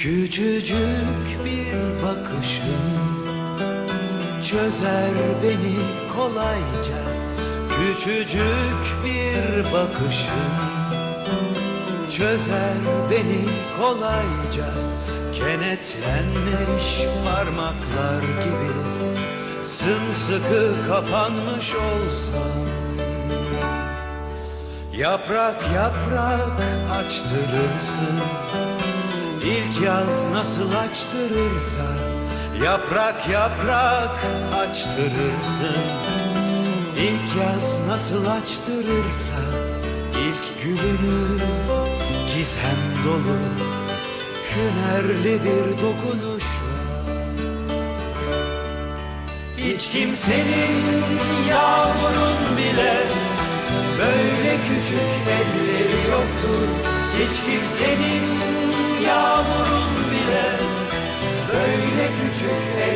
Küçücük bir bakışın çözer beni kolayca. Küçücük bir bakışın çözer beni kolayca. Kenetlenmiş parmaklar gibi sımsıkı kapanmış olsam Yaprak yaprak açtırırsın İlk yaz nasıl açtırırsa Yaprak yaprak açtırırsın. İlk yaz nasıl açtırırsa ilk gülünü gizem dolu Hünerli bir dokunuşla. Hiç kimsenin yağmurun bile Böyle küçük elleri yoktur. Hiç kimsenin magic. and